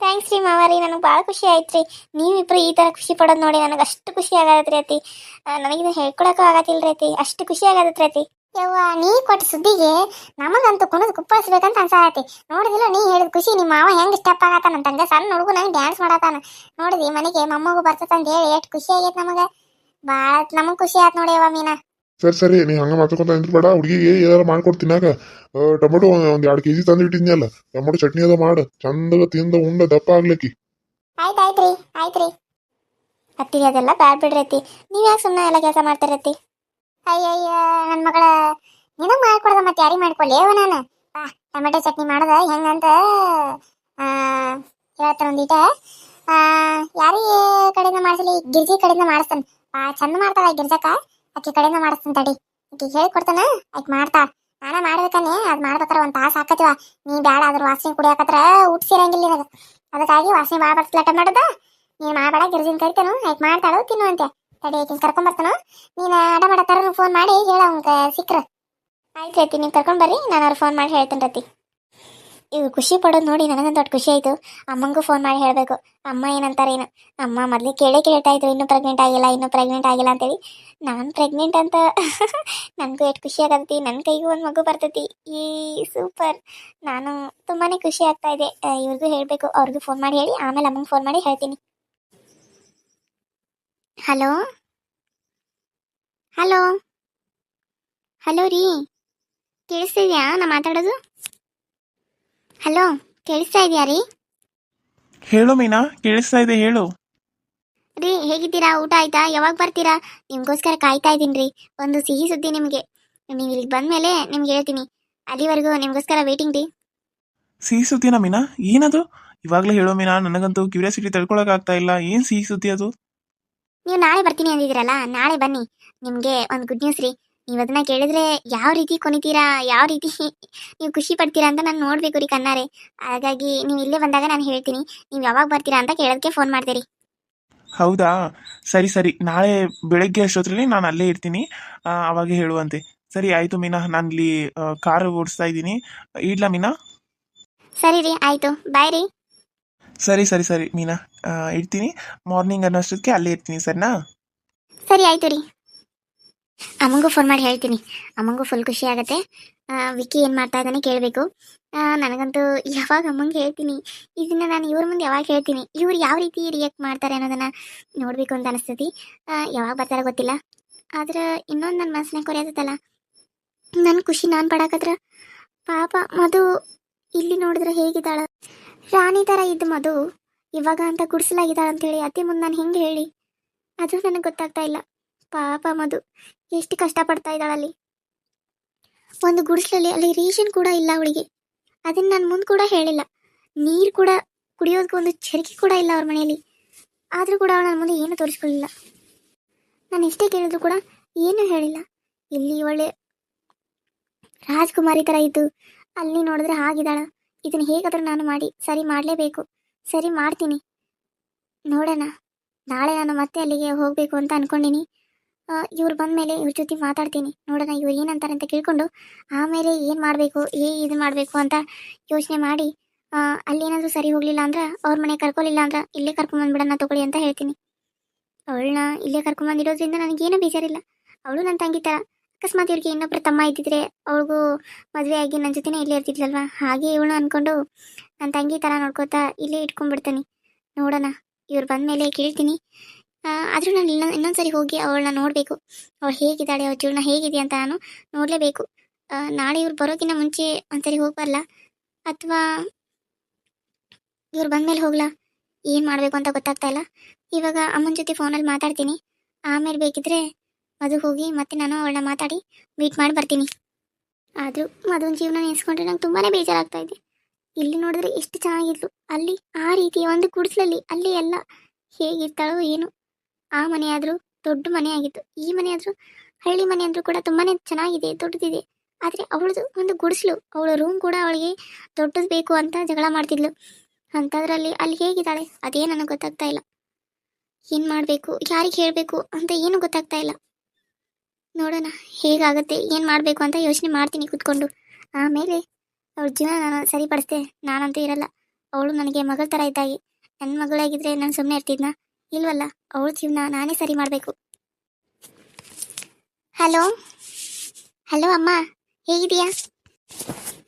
ಥ್ಯಾಂಕ್ಸ್ ರೀ ಮಾವಾರಿ ನನಗೆ ಭಾಳ ಖುಷಿ ಆಯ್ತು ರೀ. ನೀವಿಬ್ರು ಈ ಥರ ಖುಷಿ ಪಡೋದು ನೋಡಿ ನನಗೆ ಅಷ್ಟು ಖುಷಿ ಆಗತ್ತೆ ರೀ ಅತಿ. ನನಗಿದು ಹೇಳ್ಕೊಳಕ್ಕೂ ಆಗತ್ತಿಲ್ಲ ರೀ ಅತಿ. ಅಷ್ಟು ಖುಷಿ ಆಗತ್ತೆ ರೀ ಅತಿ. ಯವ್ವ ನೀ ಕೊಟ್ಟ ಸುದ್ದಿಗೆ ನಮಗಂತೂ ಕುಣದ್ ಕುಪ್ಪಳಿಸ್ಬೇಕಂತ ಅನ್ಸಾತಿ ನೋಡಿದಿಲ್ಲ ನೀ ಹೇಳಿದ ಖುಷಿ ನಿಮ್ಮ ಮಾವ ಹೆಂಗ್ ಸ್ಟೆಪ್ ಆಗತ್ತಾನ? ಅಂತಂಗ ಸಣ್ಣ ಹುಡುಗು ನಂಗೆ ಡ್ಯಾನ್ಸ್ ಮಾಡತ್ತಾನ. ನೋಡಿದಿ ಮನೆಗೆ ಮೊಮ್ಮಗು ಬರ್ತದಂತ ಹೇಳಿ ಎಷ್ಟು ಖುಷಿ ಆಗೈತೆ ನಮಗೆ. ಭಾಳ ನಮಗೆ ಖುಷಿ ಆತ್ ನೋಡಿ ಯವ್ವ ಮೀನಾ. ಸರಿ ಸರಿ ನೀ ಹಂಗ ಮಾತಾಡ್ಕೊಂತ ನಿಂತ್ಬೇಡ ಹುಡುಗಿಗೆ ಏನಾರ ಮಾಡ್ಕೊಡ್ತೀನಾಗ ಟೊಮೆಟೊ ಒಂದ್ ಎರಡು ಕೆಜಿ ತಂದು ಇಟ್ಟಿದ್ನಲ್ಲ ಟೊಮೆಟೊ ಚಟ್ನಿ ಅದ ಮಾಡು. ಚಂದಗ ತಿಂದ ಉಂಡ ದಪ್ಪ ಆಗ್ಲಿಕ್ಕಿ. ಆಯ್ತ್ ಆಯ್ತು ರೀ ಆಯ್ತು ರೀ. ಅತ್ತಿಗೆ ಅದೆಲ್ಲ ಬ್ಯಾಡ್ ಬಿಡ್ರಿ ಅತ್ತಿ ನೀವು ಯಾಕೆ ಸುಮ್ಮನೆ ಎಲ್ಲ ಕೆಲಸ ಮಾಡ್ತಿರತ್ತಿ? ಅಯ್ಯಯ್ಯ ನನ್ನ ಮಗಳ ನಿನಗೆ ಮಾಡ್ಕೊಡ್ದ ಮತ್ತೆ ಯಾರಿಗೆ ಮಾಡ್ಕೊಳ್ಳಿ ಅವ ನಾನು. ಬಾ ಟೊಮೆಟೊ ಚಟ್ನಿ ಮಾಡ್ದ ಹೆಂಗಂತ ಹೇಳ್ತಾನೆ ಒಂದೀಟ ಯಾರಿಗೆ ಕಡೆಯಿಂದ ಮಾಡಿಸಲಿ? ಗಿರ್ಜಿ ಕಡೆಯಿಂದ ಮಾಡಿಸ್ತಾನೆ. ಬಾ ಚಂದ ಮಾಡ್ತಾಳ ಗಿರ್ಜಕ್ಕ ಆಕೆ ಕಡೆಯಿಂದ ಮಾಡಿಸ್ತೀನಿ ತಡಿ. ಹೇಳಿ ಹೇಳ್ಕೊಡ್ತಾನ ಆಕೆ ಮಾಡ್ತಾ. ನಾನ ಮಾಡ್ಬೇಕಾನೆ ಅದ್ ಮಾಡ್ಬೇಕಾರೆ ಒಂದು ತಾಸು ಹಾಕತಿವ ನೀ ಬ್ಯಾಡ, ಅದ್ರ ವಾಸನೆ ಕುಡಿಯಾಕತ್ರ ಊಟ ಸೇರಂಗಿಲ್ಲ ನಿನಗೆ. ಅದಕ್ಕಾಗಿ ವಾಸನೆ ಮಾಡ್ಬಾರ್ದು ಲಟ ಮಾಡದ. ನೀನು ಮಾಡಬೇಡ, ಗಿರ್ಜಿನ ಕರಿತಾನು ಆಯ್ತು ಮಾಡ್ತಾಳು ತಿನ್ನುವಂತೆ ತಡಿ, ಆಕಿನ ಕರ್ಕೊಂಬರ್ತಾನು ನೀನು ಅಡ ಮಾಡತ್ತಾರ ಫೋನ್ ಮಾಡಿ ಹೇಳ ಅವ್ನ ಸಿಕ್ಕ್ರ. ಆಯ್ತು ರತಿ ನೀನ್ ಕರ್ಕೊಂಡು ಬರ್ರಿ, ನಾನು ಅವ್ರ ಫೋನ್ ಮಾಡಿ ಹೇಳ್ತೇನೆ ರತಿ. ಇವು ಖುಷಿ ಪಡೋದು ನೋಡಿ ನನಗಂತ ದೊಡ್ಡ ಖುಷಿ ಆಯಿತು. ಅಮ್ಮಂಗೂ ಫೋನ್ ಮಾಡಿ ಹೇಳಬೇಕು. ಅಮ್ಮ ಏನಂತಾರೆ ಏನು? ಅಮ್ಮ ಮೊದಲೇ ಕೇಳೇ ಕೇಳ್ತಾ ಇದ್ರು, ಇನ್ನೂ ಪ್ರೆಗ್ನೆಂಟ್ ಆಗಿಲ್ಲ, ಇನ್ನೂ ಪ್ರೆಗ್ನೆಂಟ್ ಆಗಿಲ್ಲ ಅಂತೇಳಿ. ನಾನು ಪ್ರೆಗ್ನೆಂಟ್ ಅಂತ ನನಗೂ ಎಷ್ಟು ಖುಷಿ ಆಗತ್ತಿ. ನನ್ನ ಕೈಗೂ ಒಂದು ಮಗು ಬರ್ತೈತಿ. ಈ ಸೂಪರ್ ನಾನು ತುಂಬಾ ಖುಷಿ ಆಗ್ತಾ ಇದೆ ಇವ್ರಿಗೂ ಹೇಳಬೇಕು. ಅವ್ರಿಗೂ ಫೋನ್ ಮಾಡಿ ಹೇಳಿ. ಆಮೇಲೆ ಅಮ್ಮಂಗೆ ಫೋನ್ ಮಾಡಿ ಹೇಳ್ತೀನಿ. ಹಲೋ? ಹಲೋ? ಹಲೋ ರೀ? ಕೇಳಿಸ್ತಿದ್ಯಾ? ನಾ ಮಾತಾಡೋದು? ಹಲೋ ಕೇಳಿಸ್ತಾ ಇದೆಯಾ ರೀ? ಹೇಳು ಮೀನಾ ಕೇಳಿಸ್ತಾ ಇದೆ ಹೇಳು. ರೀ ಹೇಗಿದ್ದೀರಾ? ಊಟ ಆಯ್ತಾ? ಯಾವಾಗ ಬರ್ತೀರಾ? ನಿಮಗೋಸ್ಕರ ಕಾಯ್ತಾ ಇದ್ದೀನಿ ರೀ. ಒಂದು ಸಿಹಿ ಸುದ್ದಿ ನಿಮಗೆ. ನೀವು ಇಲ್ಲಿಗೆ ಬಂದಮೇಲೆ ನಿಮ್ಗೆ ಹೇಳ್ತೀನಿ. ಅಲ್ಲಿವರೆಗೂ ನಿಮಗೋಸ್ಕರ ವೇಟಿಂಗ್ ರೀ. ಸಿಹಿ ಸುದ್ದಿನ ಮೀನಾ? ಏನದು? ಇವಾಗಲೇ ಹೇಳೋ ಮೀನಾ ನನಗಂತೂ ಕ್ಯೂರಿಯಾಸಿಟಿ ತಡ್ಕೊಳಕ್ ಆಗ್ತಾ ಇಲ್ಲ. ಏನ್ ಸಿಹಿ ಸುದ್ದಿ ಅದು? ನೀವು ನಾಳೆ ಬರ್ತೀನಿ ಅಂದಿದ್ದೀರಲ್ಲ ನಾಳೆ ಬನ್ನಿ. ನಿಮಗೆ ಒಂದು ಗುಡ್ ನ್ಯೂಸ್ ರೀ. ನೀವು ಅದನ್ನ ಕೇಳಿದ್ರೆ ಯಾವ ರೀತಿ ಕೊನಿತೀರಾ ಯಾವ ರೀತಿ ನೀವು ಖುಷಿ ಪಡ್ತೀರಾ ಅಂತ ನಾನು ನೋಡಬೇಕು ರೀ ಕಣ್ಣಾರೆ. ಹಾಗಾಗಿ ನೀವು ಇಲ್ಲೇ ಬಂದಾಗ ನಾನು ಹೇಳ್ತೀನಿ. ನೀವು ಯಾವಾಗ ಬರ್ತೀರಾ ಅಂತ ಕೇಳೋದಕ್ಕೆ ಫೋನ್ ಮಾಡ್ತೀರಿ ಹೌದಾ? ಸರಿ ಸರಿ. ನಾಳೆ ಬೆಳಗ್ಗೆ ಅಷ್ಟೊತ್ತರಲ್ಲಿ ನಾನು ಅಲ್ಲೇ ಇರ್ತೀನಿ. ಅವಾಗ ಹೇಳುವಂತೆ. ಸರಿ ಆಯ್ತು ಮೀನಾ. ನಾನು ಇಲ್ಲಿ ಕಾರ್ ಓಡಿಸ್ತಾ ಇದ್ದೀನಿ. ಇಡ್ಲಾ ಮೀನಾ? ಸರಿ ರೀ ಆಯಿತು. ಬಾಯ್ ರೀ. ಸರಿ ಸರಿ ಸರಿ ಮೀನಾ. ಇಡ್ತೀನಿ. ಮಾರ್ನಿಂಗ್ ಅನ್ನೋಷ್ಟೊತ್ತಿಗೆ ಅಲ್ಲೇ ಇರ್ತೀನಿ ಸರಿನಾ? ಸರಿ ಆಯ್ತು ರೀ. ಅಮ್ಮಂಗೂ ಫೋನ್ ಮಾಡಿ ಹೇಳ್ತೀನಿ. ಅಮ್ಮಂಗೂ ಫುಲ್ ಖುಷಿ ಆಗುತ್ತೆ. ವಿಕಿ ಏನು ಮಾಡ್ತಾ ಇದ್ದಾನೆ ಕೇಳಬೇಕು. ನನಗಂತೂ ಯಾವಾಗ ಅಮ್ಮಂಗೆ ಹೇಳ್ತೀನಿ. ಇದನ್ನ ನಾನು ಇವ್ರ ಮುಂದೆ ಯಾವಾಗ ಹೇಳ್ತೀನಿ? ಇವ್ರು ಯಾವ ರೀತಿ ರಿಯಾಕ್ಟ್ ಮಾಡ್ತಾರೆ ಅನ್ನೋದನ್ನ ನೋಡಬೇಕು ಅಂತ ಅನಿಸ್ತೈತಿ. ಯಾವಾಗ ಬರ್ತಾರೆ ಗೊತ್ತಿಲ್ಲ. ಆದ್ರೆ ಇನ್ನೊಂದು ನನ್ನ ಮನಸ್ಸಿನ ಕೊರೆಯೋದಲ್ಲ ನನ್ನ ಖುಷಿ ನಾನು ಪಡಾಕತ್ರ. ಪಾಪ ಮಧು ಇಲ್ಲಿ ನೋಡಿದ್ರೆ ಹೇಗಿದ್ದಾಳ? ರಾಣಿ ಥರ ಇದ್ದ ಮಧು. ಇವಾಗ ಅಂತ ಕುಡಿಸಲಾಗಿದ್ದಾಳ ಅಂತ ಹೇಳಿ ಅತಿ ಮುಂದೆ ನಾನು ಹೆಂಗೆ ಹೇಳಿ? ಅದು ನನಗೆ ಗೊತ್ತಾಗ್ತಾ ಇಲ್ಲ. ಪಾಪ ಮಧು. ಎಷ್ಟು ಕಷ್ಟಪಡ್ತಾ ಇದ್ದಾಳಲ್ಲಿ ಒಂದು ಗುಡಿಸ್ಲಲ್ಲಿ ಅಲ್ಲಿ ರೇಷನ್ ಕೂಡ ಇಲ್ಲ ಅವಳಿಗೆ. ಅದನ್ನು ನಾನು ಮುಂದೆ ಕೂಡ ಹೇಳಿಲ್ಲ. ನೀರು ಕೂಡ ಕುಡಿಯೋದಕ್ಕೆ ಒಂದು ಚರಿಕೆ ಕೂಡ ಇಲ್ಲ ಅವ್ರ ಮನೆಯಲ್ಲಿ. ಆದರೂ ಕೂಡ ಅವಳು ನನ್ನ ಮುಂದೆ ಏನೂ ತೋರಿಸ್ಕೊಳ್ಳಿಲ್ಲ ನಾನು ಎಷ್ಟೇ ಕೇಳಿದ್ರು ಕೂಡ ಏನೂ ಹೇಳಿಲ್ಲ. ಇಲ್ಲಿ ಒಳ್ಳೆ ರಾಜ್ಕುಮಾರಿ ಥರ ಇದ್ದು ಅಲ್ಲಿ ನೋಡಿದ್ರೆ ಹಾಗಿದ್ದಾಳ. ಇದನ್ನು ಹೇಗಾದರೂ ನಾನು ಮಾಡಿ, ಸರಿ ಮಾಡಲೇಬೇಕು. ಸರಿ ಮಾಡ್ತೀನಿ. ನೋಡೋಣ. ನಾಳೆ ನಾನು ಮತ್ತೆ ಅಲ್ಲಿಗೆ ಹೋಗಬೇಕು ಅಂತ ಅನ್ಕೊಂಡಿನಿ. ಇವ್ರು ಬಂದಮೇಲೆ ಇವ್ರ ಜೊತೆ ಮಾತಾಡ್ತೀನಿ. ನೋಡೋಣ ಇವ್ರು ಏನಂತಾರೆ ಅಂತ ಕೇಳ್ಕೊಂಡು ಆಮೇಲೆ ಏನು ಮಾಡಬೇಕು, ಏ ಇದು ಮಾಡಬೇಕು ಅಂತ ಯೋಚನೆ ಮಾಡಿ ಅಲ್ಲಿ ಏನಾದರೂ ಸರಿ ಹೋಗಲಿಲ್ಲ ಅಂದ್ರೆ ಅವ್ರ ಮನೆ ಕರ್ಕೊಲಿಲ್ಲ ಅಂದ್ರೆ ಇಲ್ಲೇ ಕರ್ಕೊಂಬಂದ್ಬಿಡೋಣ ತಗೊಳ್ಳಿ ಅಂತ ಹೇಳ್ತೀನಿ. ಅವಳನ್ನ ಇಲ್ಲೇ ಕರ್ಕೊಂಬಂದಿರೋದ್ರಿಂದ ನನಗೇನು ಬೇಜಾರಿಲ್ಲ. ಅವಳು ನನ್ನ ತಂಗಿ ಥರ ಅಕಸ್ಮಾತ್ ಇವ್ರಿಗೆ ಇನ್ನೊಬ್ಬರು ತಮ್ಮ ಇದ್ದಿದ್ರೆ ಅವಳಿಗೂ ಮದುವೆ ಆಗಿ ನನ್ನ ಜೊತೆನೇ ಇಲ್ಲೇ ಇರ್ತಿದ್ಲಲ್ವಾ? ಹಾಗೆ ಇವಳು ಅಂದ್ಕೊಂಡು ನನ್ನ ತಂಗಿ ಥರ ನೋಡ್ಕೋತಾ ಇಲ್ಲೇ ಇಟ್ಕೊಂಡ್ಬಿಡ್ತೀನಿ. ನೋಡೋಣ. ಇವ್ರು ಬಂದ ಮೇಲೆ ಕೇಳ್ತೀನಿ. ಆದರೂ ನಾನು ಇನ್ನೊಂದು, ಇನ್ನೊಂದ್ಸರಿ ಹೋಗಿ ಅವಳನ್ನ ನೋಡಬೇಕು. ಅವಳು ಹೇಗಿದ್ದಾಳೆ, ಅವಳ ಜೀವನ ಹೇಗಿದೆ ಅಂತ ನಾನು ನೋಡಲೇಬೇಕು. ನಾಳೆ ಇವ್ರು ಬರೋಕ್ಕಿಂತ ಮುಂಚೆ ಒಂದ್ಸರಿ ಹೋಗಿ ಬರಲ್ಲ ಅಥವಾ ಇವ್ರು ಬಂದಮೇಲೆ ಹೋಗ್ಲಾ? ಏನು ಮಾಡಬೇಕು ಅಂತ ಗೊತ್ತಾಗ್ತಾ ಇಲ್ಲ. ಇವಾಗ ಅಮ್ಮನ ಜೊತೆ ಫೋನಲ್ಲಿ ಮಾತಾಡ್ತೀನಿ. ಆಮೇಲೆ ಬೇಕಿದ್ರೆ ಮದುವೆ ಹೋಗಿ ಮತ್ತೆ ನಾನು ಅವಳನ್ನ ಮಾತಾಡಿ ಮೀಟ್ ಮಾಡಿ ಬರ್ತೀನಿ. ಆದರೂ ಮದುವೆ ಜೀವನ ನೆನೆಸ್ಕೊಂಡ್ರೆ ನಂಗೆ ತುಂಬಾ ಬೇಜಾರಾಗ್ತಾ ಇದೆ. ಇಲ್ಲಿ ನೋಡಿದ್ರೆ ಎಷ್ಟು ಚೆನ್ನಾಗಿದ್ಲು. ಅಲ್ಲಿ ಆ ರೀತಿಯ ಒಂದು ಗುಡಿಸ್ಲಲ್ಲಿ ಅಲ್ಲಿ ಎಲ್ಲ ಹೇಗಿರ್ತಾಳೋ ಏನು. ಆ ಮನೆ ದೊಡ್ಡ ಮನೆ ಆಗಿತ್ತು. ಈ ಮನೆ ಆದರೂ ಹಳ್ಳಿ ಮನೆ ಅಂದರೂ ಕೂಡ ತುಂಬಾನೇ ಚೆನ್ನಾಗಿದೆ, ದೊಡ್ಡದಿದೆ. ಆದ್ರೆ ಅವಳದು ಒಂದು ಗುಡಿಸ್ಲು. ಅವಳ ರೂಮ್ ಕೂಡ ಅವಳಿಗೆ ದೊಡ್ಡದು ಬೇಕು ಅಂತ ಜಗಳ ಮಾಡ್ತಿದ್ಲು. ಅಂತದ್ರಲ್ಲಿ ಅಲ್ಲಿ ಹೇಗಿದ್ದಾಳೆ? ಅದೇ ನನಗೆ ಗೊತ್ತಾಗ್ತಾ ಇಲ್ಲ. ಏನು ಮಾಡಬೇಕು? ಯಾರಿಗೆ ಹೇಳಬೇಕು ಅಂತ ಏನು ಗೊತ್ತಾಗ್ತಾ ಇಲ್ಲ. ನೋಡೋಣ, ಹೇಗಾಗುತ್ತೆ? ಏನು ಮಾಡಬೇಕು ಅಂತ ಯೋಚನೆ ಮಾಡ್ತೀನಿ ಕೂತ್ಕೊಂಡು. ಆಮೇಲೆ ಅವಳ ಜೀವನ ನಾನು ಸರಿಪಡಿಸ್ತೇನೆ ನಾನಂತೂ ಇರಲ್ಲ. ಅವಳು ನನಗೆ ಮಗಳ ತರ ಇದ್ದಾಗೆ ನನ್ನ ಮಗಳಾಗಿದ್ರೆ ನಾನು ಸುಮ್ಮನೆ ಇರ್ತಿದ್ನಾ? ಇಲ್ವಲ್ಲ? ಅವಳ ಜೀವನ ನಾನೇ ಸರಿ ಮಾಡಬೇಕು. ಹಲೋ? ಹಲೋ ಅಮ್ಮ ಹೇಗಿದೆಯಾ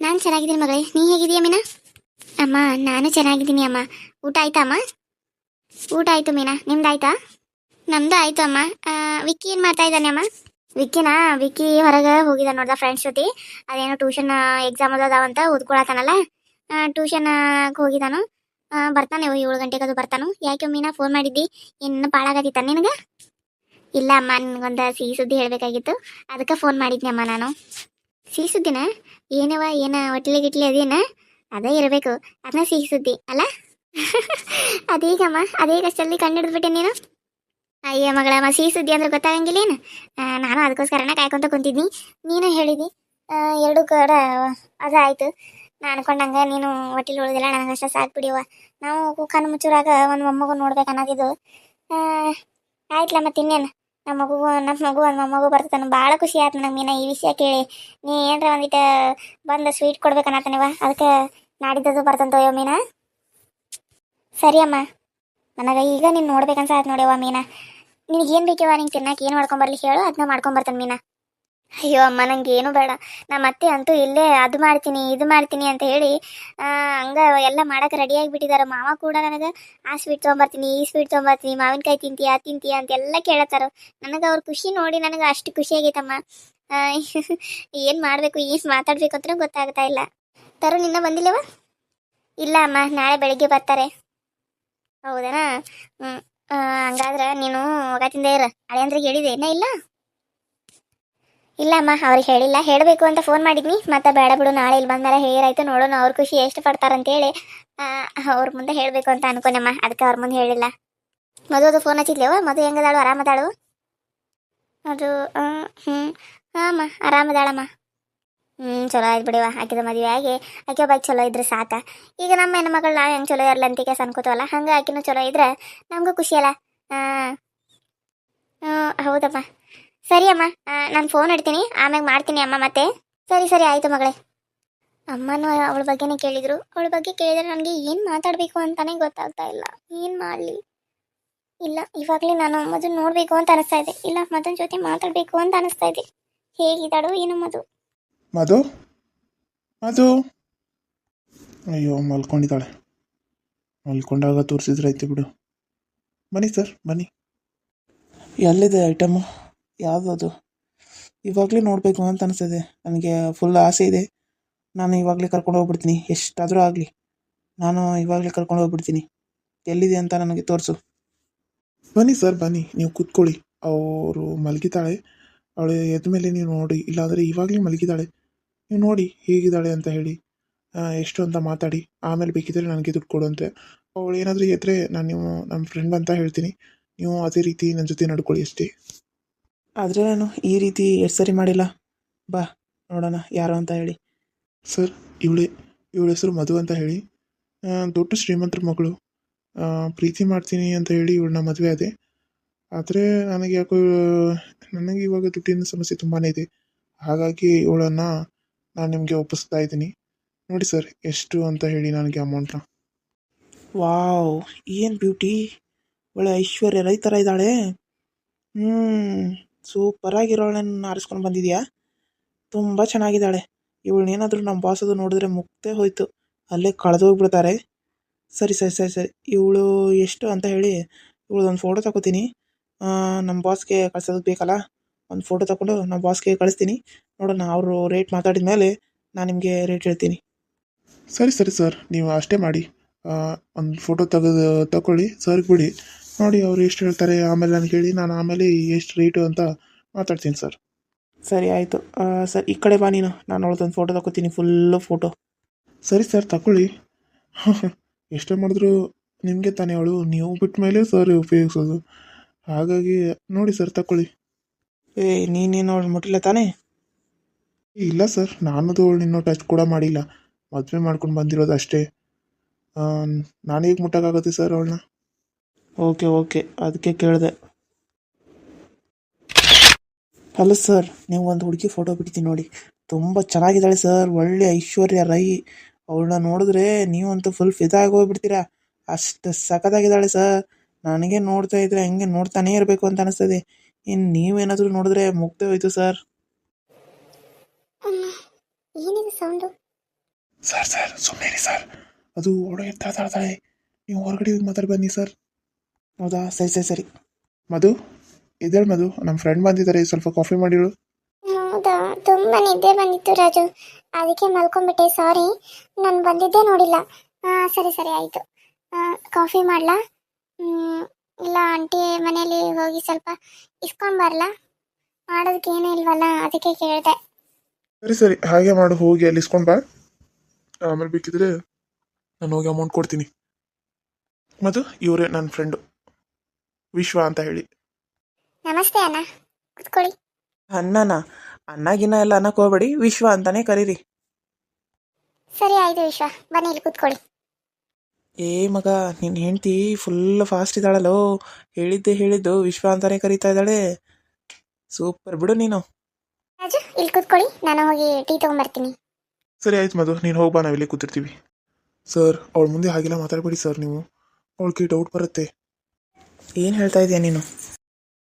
ನಾನು ಚೆನ್ನಾಗಿದ್ದೀನಿ ಮಗಳೇ. ನೀ ಹೇಗಿದೀಯಾ ಮೀನಾ? ಅಮ್ಮ ನಾನು ಚೆನ್ನಾಗಿದ್ದೀನಿ ಅಮ್ಮ. ಊಟ ಆಯ್ತಾ ಅಮ್ಮ? ಊಟ ಆಯ್ತು ಮೀನಾ. ನಿಮ್ದು ಆಯ್ತಾ ನಮ್ದು ಆಯ್ತು ಅಮ್ಮ. ವಿಕ್ಕಿ ಏನು ಮಾಡ್ತಾ ಇದ್ದಾನೆ ಅಮ್ಮ? ವಿಕ್ಕಿನಾ? ವಿಕ್ಕಿ ಹೊರಗೆ ಹೋಗಿದ ನೋಡ್ದ ಫ್ರೆಂಡ್ಸ್ ಜೊತೆ. ಅದೇನೋ ಟ್ಯೂಷನ್ ಎಕ್ಸಾಮ್ ಅದಾವಂತ ಓದ್ಕೊಳತಾನಲ್ಲ ಟ್ಯೂಷನ್ ಹೋಗಿದಾನು ಆ, ಬರ್ತಾನೆ ಏಳು ಗಂಟೆಗೆ ಅದು ಬರ್ತಾನು. ಯಾಕೆ ಮೀನಾ ಫೋನ್ ಮಾಡಿದ್ದಿ? ಇನ್ನು ಪಾಳಾಗತ್ತಿತ್ತ ನಿನಗೆ? ಇಲ್ಲ ಅಮ್ಮ, ನಿನಗೊಂದು ಸಿಹಿ ಸುದ್ದಿ ಹೇಳಬೇಕಾಗಿತ್ತು. ಅದಕ್ಕೆ ಫೋನ್ ಮಾಡಿದ್ನಿ ಅಮ್ಮ ನಾನು. ಸಿಹಿ ಸುದ್ದಿನ? ಏನವ ಏನ ಒಟ್ಲಿ ಗಿಟ್ಲಿ ಅದೇನ ಅದೇ ಇರಬೇಕು. ಅದನ್ನ ಸಿಹಿ ಸುದ್ದಿ, ಅಲ್ಲ? ಅದೀಗಮ್ಮ ಕಣ್ಣು ಹಿಡಿದ್ಬಿಟ್ಟೆ ನೀನು? ಅಯ್ಯ ಮಗಳಮ್ಮ ಸಿಹಿ ಸುದ್ದಿ ಅಂದ್ರೆ ಗೊತ್ತಾಗಂಗಿಲ್ಲ ಏನು? ನಾನು ಅದಕ್ಕೋಸ್ಕರನ ಕಾಯ್ಕೊಂತ ಕುಂತಿದ್ನಿ. ನೀನು ಹೇಳಿದಿ? ಎರಡು ಕಡೆ ಅದಾಯ್ತು. ನಾನು ಅನ್ಕೊಂಡಂಗ ನೀನು ಹೊಟ್ಟಿಲ್ ಉಳಿದಿಲ್ಲ ನನಗಷ್ಟ ಸಾಕು ಬಿಡಿಯವ ನಾವು ಕಣ್ಣು ಮುಚ್ಚೂರಾಗ ಒಂದು ಮೊಮ್ಮಗು ನೋಡ್ಬೇಕು ಅನ್ನೋದಿದು. ಆಯ್ತಲ್ಲ ಮತ್ತೆ ಇನ್ನೇನು? ನಮ್ಮ ಮಗು ನಮ್ಮ ಮಗು ಒಂದು ಮೊಮ್ಮಗು ಬರ್ತದೆ ಭಾಳ ಖುಷಿ ಆಯ್ತು ನನಗೆ ಮೀನ ಈ ವಿಷಯ ಕೇಳಿ. ನೀ ಏನರ ಒಂದಿಟ್ಟು ಬಂದು ಸ್ವೀಟ್ ಕೊಡ್ಬೇಕು ಕೊಡ್ಬೇಕನ್ನತ್ತನವ ಅದಕ್ಕೆ ನಾಡಿದ್ದದು ಬರ್ತಂತೋಯೋ ಮೀನಾ. ಸರಿ ಅಮ್ಮ. ನನಗೆ ಈಗ ನೀನು ನೋಡ್ಬೇಕನ್ಸ ಆಯ್ತು ನೋಡ್ಯವ ಮೀನಾ. ನಿನಗೆ ಏನು ಬೇಕವ ನಿಂಗೆ ತಿನ್ನಕ್ಕೆ ಏನು ಮಾಡ್ಕೊಂಬರ್ಲಿ ಹೇಳು ಅದನ್ನ ಮಾಡ್ಕೊಂಬರ್ತಾನೆ ಮೀನಾ. ಅಯ್ಯೋ, ಅಮ್ಮ, ನಂಗೆ ಏನು ಬೇಡ. ನಮ್ಮ ಅತ್ತೆ ಅಂತೂ ಇಲ್ಲೇ ಅದು ಮಾಡ್ತೀನಿ, ಇದು ಮಾಡ್ತೀನಿ ಅಂತ ಹೇಳಿ ಹಂಗ ಎಲ್ಲ ಮಾಡಕ್ಕೆ ರೆಡಿ ಆಗಿಬಿಟ್ಟಿದ್ದಾರೆ ಮಾವ ಕೂಡ ನನಗೆ, ಆ ಸ್ವೀಟ್ ತೊಗೊಂಬರ್ತೀನಿ, ಈ ಸ್ವೀಟ್ ತೊಗೊಂಬರ್ತೀನಿ, ಮಾವಿನಕಾಯಿ ತಿಂತೀಯಾ ತಿಂತೀಯಾ ಅಂತೆಲ್ಲ ಕೇಳತ್ತಾರ. ನನಗೆ ಅವ್ರ ಖುಷಿ ನೋಡಿ ನನಗೆ ಅಷ್ಟು ಖುಷಿ ಆಗೈತಮ್ಮ. ಏನು ಮಾಡಬೇಕು, ಏನು ಮಾತಾಡಬೇಕು ಅಂತ ಗೊತ್ತಾಗ್ತಾ ಇಲ್ಲ. ತರು, ನಿನ್ನ ಬಂದಿಲ್ಲವ? ಇಲ್ಲ ಅಮ್ಮ, ನಾಳೆ ಬೆಳಿಗ್ಗೆ ಬರ್ತಾರೆ. ಹೌದನಾ? ಹಂಗಾದ್ರೆ ನೀನು ಹೋಗತ್ತಿಂದ ಇರ. ಹಳೆಯಂದ್ರಿಗೆ ಹೇಳಿದೆ ಏನ ಇಲ್ಲ? ಇಲ್ಲ ಅಮ್ಮ ಅವ್ರಿಗೆ ಹೇಳಿಲ್ಲ. ಹೇಳಬೇಕು ಅಂತ ಫೋನ್ ಮಾಡಿದ್ನಿ. ಮತ್ತೆ ಬೇಡ ಬಿಡು, ನಾಳೆ ಇಲ್ಲಿ ಬಂದ್ಮೇಲೆ ಹೇರಾಯ್ತು ನೋಡೋಣ, ಅವ್ರ ಖುಷಿ ಎಷ್ಟು ಪಡ್ತಾರಂತೇಳಿ ಅವ್ರ ಮುಂದೆ ಹೇಳಬೇಕು ಅಂತ ಅನ್ಕೊಂಡಮ್ಮ. ಅದಕ್ಕೆ ಅವ್ರ ಮುಂದೆ ಹೇಳಿಲ್ಲ. ಮದು ಅದು ಫೋನ್ ಹಚ್ಚಿದ್ಲೇವ? ಮದು ಹೆಂಗದಾಳು? ಆರಾಮದಾಳು? ಅದು ಹ್ಞೂ ಹಾಂ ಅಮ್ಮ ಆರಾಮದಾಳಮ್ಮ. ಹ್ಞೂ ಚಲೋ ಆಯ್ತು ಬಿಡಿವ ಆಕಿದ ಮದುವೆ ಆಗಿ, ಆಕೆ ಒಬ್ಬ ಚಲೋ ಇದ್ರೆ ಸಾಕ. ಈಗ ನಮ್ಮ ಹೆಣ್ಮಗಳು ನಾವು ಹೆಂಗೆ ಚಲೋ ಇರಲ್ಲ ಅಂತಿಕೆ ಅನ್ಕೋತವಲ್ಲ, ಹಂಗೆ ಆಕಿನೂ ಚಲೋ ಇದ್ರೆ ನಮಗೂ ಖುಷಿ ಅಲ್ಲ. ಹಾಂ ಹೌದಮ್ಮ. ಸರಿ ಅಮ್ಮ ನಾನು ಫೋನ್ ಇಡ್ತೀನಿ ಆಮೇಲೆ ಮಾಡ್ತೀನಿ ಅಮ್ಮ ಮತ್ತೆ. ಸರಿ ಸರಿ, ಆಯಿತು ಮಗಳೇ. ಅಮ್ಮನೂ ಅವಳ ಬಗ್ಗೆನೇ ಕೇಳಿದರು. ಅವಳ ಬಗ್ಗೆ ಕೇಳಿದರೆ ನನಗೆ ಏನು ಮಾತಾಡಬೇಕು ಅಂತಾನೆ ಗೊತ್ತಾಗ್ತಾ ಇಲ್ಲ. ಏನು ಮಾಡಲಿ? ಇಲ್ಲ, ಇವಾಗಲೇ ನಾನು ಮಧು ನೋಡಬೇಕು ಅಂತ ಅನಿಸ್ತಾ ಇದೆ. ಇಲ್ಲ, ಮದನ ಜೊತೆ ಮಾತಾಡಬೇಕು ಅಂತ ಅನಿಸ್ತಾ ಇದೆ. ಹೇಗಿದ್ದಾಳು ಏನು ಮಧು ಮಧು ಮಧು ಅಯ್ಯೋ, ಮಲ್ಕೊಂಡಿದ್ದಾಳೆ. ಮಲ್ಕೊಂಡಾಗ ತೋರಿಸಿದ್ರೈತೆ ಬಿಡು. ಬನ್ನಿ ಸರ್, ಬನ್ನಿ. ಎಲ್ಲಿದೆ ಐಟಮು ಯಾವುದು ಅದು ಇವಾಗಲೇ ನೋಡಬೇಕು ಅಂತ ಅನಿಸ್ತಿದೆ. ನನಗೆ ಫುಲ್ ಆಸೆ ಇದೆ. ನಾನು ಇವಾಗಲೇ ಕರ್ಕೊಂಡು ಹೋಗ್ಬಿಡ್ತೀನಿ. ಎಷ್ಟಾದರೂ ಆಗಲಿ. ನಾನು ಇವಾಗಲೇ ಕರ್ಕೊಂಡು ಹೋಗ್ಬಿಡ್ತೀನಿ. ಎಲ್ಲಿದೆ ಅಂತ ನನಗೆ ತೋರಿಸು. ಬನ್ನಿ ಸರ್, ಬನ್ನಿ. ನೀವು ಕೂತ್ಕೊಳ್ಳಿ. ಅವರು ಮಲಗಿದ್ದಾಳೆ. ಅವಳು ಎದ್ದ ಮೇಲೆ ನೀವು ನೋಡಿ. ಇಲ್ಲಾಂದರೆ ಇವಾಗಲೇ ಮಲಗಿದ್ದಾಳೆ. ನೀವು ನೋಡಿ ಹೇಗಿದ್ದಾಳೆ ಅಂತ ಹೇಳಿ. ಎಷ್ಟು ಅಂತ ಮಾತಾಡಿ. ಆಮೇಲೆ ಬೇಕಿದ್ರೆ ನನಗೆ ದುಡ್ಡು ಕೊಡು ಅಂತ. ಅವಳು ಏನಾದರೂ ಎದ್ರೆ ನಾನು ನೀವು ನಮ್ಮ ಫ್ರೆಂಡ್ ಅಂತ ಹೇಳ್ತೀನಿ. ನೀವು ಅದೇ ರೀತಿ ನನ್ನ ಜೊತೆ ನಡ್ಕೊಳ್ಳಿ ಅಷ್ಟೇ. ಆದರೆ ನಾನು ಈ ರೀತಿ ಎಷ್ಟು ಸರಿ ಮಾಡಿಲ್ಲ. ಬಾ ನೋಡೋಣ ಯಾರು ಅಂತ ಹೇಳಿ. ಸರ್ ಇವಳೆ ಇವಳ ಹೆಸರು ಮಧು ಅಂತ ಹೇಳಿ. ದೊಡ್ಡ ಶ್ರೀಮಂತರ ಮಗಳು. ಪ್ರೀತಿ ಮಾಡ್ತೀನಿ ಅಂತ ಹೇಳಿ ಇವಳನ್ನ ಮದುವೆ ಆದೆ. ಆದರೆ ನನಗೆ ಯಾಕೋ ನನಗೆ ಇವಾಗ ದುಡ್ಡಿನ ಸಮಸ್ಯೆ ತುಂಬಾ ಇದೆ. ಹಾಗಾಗಿ ಇವಳನ್ನು ನಾನು ನಿಮಗೆ ಒಪ್ಪಿಸ್ತಾ ಇದ್ದೀನಿ. ನೋಡಿ ಸರ್ ಎಷ್ಟು ಅಂತ ಹೇಳಿ ನನಗೆ ಅಮೌಂಟ್ನ ವಾವ್ ಏನು ಬ್ಯೂಟಿ. ಒಳ್ಳೆ ಐಶ್ವರ್ಯ ರೈತರ ಇದ್ದಾಳೆ. ಹ್ಞೂ ಸೂಪರಾಗಿರೋಳನ್ನ ಆರಿಸ್ಕೊಂಡು ಬಂದಿದ್ಯಾ? ತುಂಬ ಚೆನ್ನಾಗಿದ್ದಾಳೆ. ಇವಳನ್ನೇನಾದರೂ ನಮ್ಮ ಬಾಸ್ ಅದು ನೋಡಿದ್ರೆ ಮುಗ್ದೇ ಹೋಯ್ತು. ಅಲ್ಲೇ ಕಳೆದೋಗ್ಬಿಡ್ತಾರೆ. ಸರಿ ಸರಿ ಸರಿ ಸರಿ. ಇವಳು ಎಷ್ಟು ಅಂತ ಹೇಳಿ ಇವಳದೊಂದು ಫೋಟೋ ತಗೋತೀನಿ. ನಮ್ಮ ಬಾಸ್ಗೆ ಕಳ್ಸೋದಕ್ಕೆ ಬೇಕಲ್ಲ? ಒಂದು ಫೋಟೋ ತಗೊಂಡು ನಮ್ಮ ಬಾಸ್ಗೆ ಕಳಿಸ್ತೀನಿ. ನೋಡೋಣ, ಅವರು ರೇಟ್ ಮಾತಾಡಿದ ಮೇಲೆ ನಾನು ನಿಮಗೆ ರೇಟ್ ಹೇಳ್ತೀನಿ. ಸರಿ ಸರಿ ಸರ್ ನೀವು ಅಷ್ಟೇ ಮಾಡಿ. ಒಂದು ಫೋಟೋ ತೆಗೆದು ತಗೊಳ್ಳಿ ಸರ್ಗೆ ಬಿಡಿ. ನೋಡಿ ಅವ್ರು ಎಷ್ಟು ಹೇಳ್ತಾರೆ ಆಮೇಲೆ ನಾನು ಹೇಳಿ ನಾನು ಆಮೇಲೆ ಎಷ್ಟು ರೇಟು ಅಂತ ಮಾತಾಡ್ತೀನಿ ಸರ್ ಸರಿ ಆಯಿತು. ಸರ್ ಈ ಕಡೆ ಬಾ ನೀನು. ನಾನು ಅವಳದೊಂದು ಫೋಟೋ ತಗೋತೀನಿ ಫುಲ್ಲು ಫೋಟೋ ಸರಿ ಸರ್ ತಗೊಳ್ಳಿ ಎಷ್ಟೇ ಮಾಡಿದ್ರು ನಿಮಗೆ ತಾನೇ ಅವಳು ನೀವು ಬಿಟ್ಟ ಮೇಲೆ ಸರ್ ಉಪಯೋಗಿಸೋದು. ಹಾಗಾಗಿ ನೋಡಿ ಸರ್ ತಗೊಳ್ಳಿ ಏ ನೀನೇನು ಅವಳು ಮುಟ್ಟಿಲ್ಲ ತಾನೇ? ಇಲ್ಲ ಸರ್ ನಾನದು ಅವಳು ಇನ್ನೂ ಟಚ್ ಕೂಡ ಮಾಡಿಲ್ಲ. ಮದುವೆ ಮಾಡ್ಕೊಂಡು ಬಂದಿರೋದು ಅಷ್ಟೇ. ನಾನು ಹೇಗೆ ಮುಟ್ಟೋಕ್ಕಾಗುತ್ತೆ ಸರ್ ಅವಳನ್ನ? Okay okay. ಅದಕ್ಕೆ ಕೇಳಿದೆ. ಹಲೋ ಸರ್ ನೀವು ಒಂದು ಹುಡುಗಿ ಫೋಟೋ ಬಿಡ್ತೀನಿ ನೋಡಿ. ತುಂಬ ಚೆನ್ನಾಗಿದ್ದಾಳೆ ಸರ್. ಒಳ್ಳೆ ಐಶ್ವರ್ಯ ರೈ. ಅವಳನ್ನ ನೋಡಿದ್ರೆ ನೀವಂತೂ ಫುಲ್ ಫಿದಾಗಿ ಹೋಗ್ಬಿಡ್ತೀರಾ? ಅಷ್ಟು ಸಖತ್ತಾಗಿದ್ದಾಳೆ ಸರ್. ನನಗೆ ನೋಡ್ತಾ ಇದ್ರೆ ಹಂಗೆ ನೋಡ್ತಾನೇ ಇರಬೇಕು ಅಂತ ಅನಿಸ್ತದೆ. ಇನ್ನು ನೀವೇನಾದರೂ ನೋಡಿದ್ರೆ ಮುಗ್ದೆ ಹೋಯ್ತು ಸರ್. ಏನಿದು ಸೌಂಡು ಸರ್ ಸರ್ ಸುಮ್ಮನೆ ಸರ್. ಅದು ಓಡಾಡ್ತಾ ತಾಳ್ತಾಳೆ. ನೀವು ಹೊರಗಡೆ ಮಾತಾಡಿ ಬನ್ನಿ ಸರ್. ಹೌದಾ? ಸರಿ ಸರಿ ಸರಿ. ಮಧು ಇದೇಳು ಮಧು? ನಮ್ಮ ಫ್ರೆಂಡ್ ಬಂದಿದ್ದಾರೆ ಸ್ವಲ್ಪ ಕಾಫಿ ಮಾಡಿಳು ಹೌದಾ? ತುಂಬ ನಿದ್ದೆ ಬಂದಿತ್ತು ರಾಜು. ಅದಕ್ಕೆ ಮಲ್ಕೊಂಡ್ಬಿಟ್ಟೆ ಸಾರಿ ನಾನು ಬಂದಿದ್ದೇ ನೋಡಿಲ್ಲ. ಹಾಂ ಸರಿ ಸರಿ ಆಯಿತು. ಕಾಫಿ ಮಾಡಲಾ? ಇಲ್ಲ ಆಂಟಿ ಮನೇಲಿ ಹೋಗಿ ಸ್ವಲ್ಪ ಇಸ್ಕೊಂಡು ಬರಲಾ? ಮಾಡೋದಕ್ಕೆ ಏನೂ ಇಲ್ವಲ್ಲ ಅದಕ್ಕೆ ಕೇಳಿದೆ. ಸರಿ ಸರಿ ಹಾಗೆ ಮಾಡು ಹೋಗಿ ಅಲ್ಲಿ ಇಸ್ಕೊಂಡು ಬಾ. ಆಮೇಲೆ ಬೇಕಿದ್ರೆ ನಾನು ಹೋಗಿ ಅಮೌಂಟ್ ಕೊಡ್ತೀನಿ. ಮಧು ಇವರೇ ನನ್ನ ಫ್ರೆಂಡು ವಿಶ್ವ ಅಂತ ಹೇಳಿ. ನಮಸ್ತೆ ಅಣ್ಣ ಕುತ್ಕೊಳ್ಳಿ. ಅಣ್ಣನ? ಅಣ್ಣಗಿನ ಎಲ್ಲ ಅನ್ನಕ್ಕೆ ಹೋಗ್ಬೇಡಿ ವಿಶ್ವ ಅಂತಾನೆ ಕರೀರಿ. ಸರಿ ಆಯ್ತು ವಿಶ್ವ ಬನ್ನಿ ಇಲ್ಲಿ ಕುತ್ಕೊಳ್ಳಿ. ಏ ಮಗ ನಿನ್ನ ಹೆಂಡ್ತಿ ಫುಲ್ ಫಾಸ್ಟ್ ಇದ್ದಾಳಲ್ಲೋ ಹೇಳಿದ್ದೆ ಹೇಳಿದ್ದು ವಿಶ್ವ ಅಂತಾನೆ ಕರೀತಾ ಇದ್ದಾಳೆ. ಸೂಪರ್ ಬಿಡು ನೀನು. ರಾಜು ಇಲ್ಲಿ ಕುತ್ಕೊಳ್ಳಿ ನಾನು ಹೋಗಿ ಟೀ ಸರಿ ಆಯ್ತು ಮಧು ನೀನು ಹೋಗ್ಬಾ ನಾವಿಲ್ಲಿ ಕೂತಿರ್ತೀವಿ. ಸರ್ ಅವಳ ಮುಂದೆ ಹಾಗೆಲ್ಲ ಮಾತಾಡಬೇಡಿ ಸರ್ ನೀವು. ಅವಳಿಗೆ ಡೌಟ್ ಬರುತ್ತೆ. ಏನು ಹೇಳ್ತಾ ಇದೀಯ ನೀನು